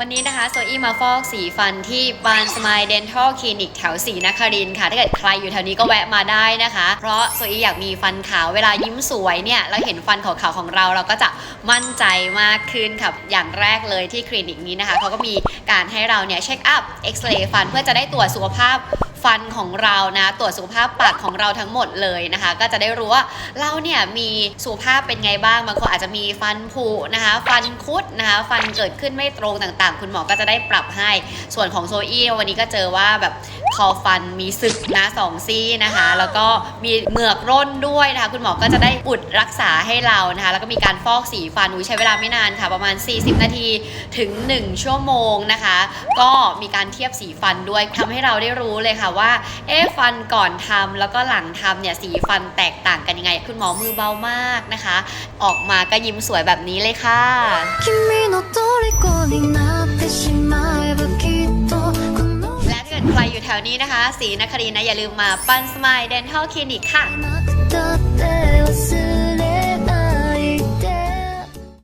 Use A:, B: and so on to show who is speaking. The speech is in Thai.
A: วันนี้นะคะโซอี้มาฟอกสีฟันที่บานสมายเดนทัลคลินิกแถวสีนครินค่ะ ถ้าเกิดใครอยู่แถวนี้ก็แวะมาได้นะคะ เพราะโซอี้อยากมีฟันขาวเวลายิ้มสวยเนี่ยเราเห็นฟันขาวๆของเราเราก็จะมั่นใจมากขึ้นค่ะ อย่างแรกเลยที่คลินิกนี้นะคะเขาก็มีการให้เราเนี่ยเช็คอัพเอ็กซเรย์ฟันเพื่อจะได้ตรวจสุขภาพ ฟันของเรานะตรวจสุขภาพปากของเราทั้งหมดเลยนะคะ ก็จะได้รู้ว่าเราเนี่ยมีสุขภาพเป็นไงบ้างบางคนอาจจะมีฟันผุนะคะ ฟันคุดนะคะ ฟันเกิดขึ้นไม่ตรงต่างๆ คุณหมอก็จะได้ปรับให้ส่วนของโซอี้วันนี้ก็เจอว่าแบบคอฟันมีซึกนะสองซี่นะคะ แล้วก็มีเหงือกร่นด้วยนะคะ คุณหมอก็จะได้อุดรักษาให้เรานะคะ แล้วก็มีการฟอกสีฟันอุ้ยใช้เวลาไม่นานค่ะ ประมาณ 40 นาทีถึง 1 ชั่วโมงนะคะ ก็มีการเทียบสีฟันด้วยทำให้เราได้รู้เลยค่ะว่า เอฟันก่อนทำแล้วก็หลังทำเนี่ยสีฟันแตกต่างกันยังไง คุณหมอมือเบามากนะคะ ออกมาก็ยิ้มสวยแบบนี้เลยค่ะและถ้าเกิดใครอยู่แถวนี้นะคะ สีนครินนะอย่าลืมมาปั้นสมายเดนทัลคลินิกค่ะ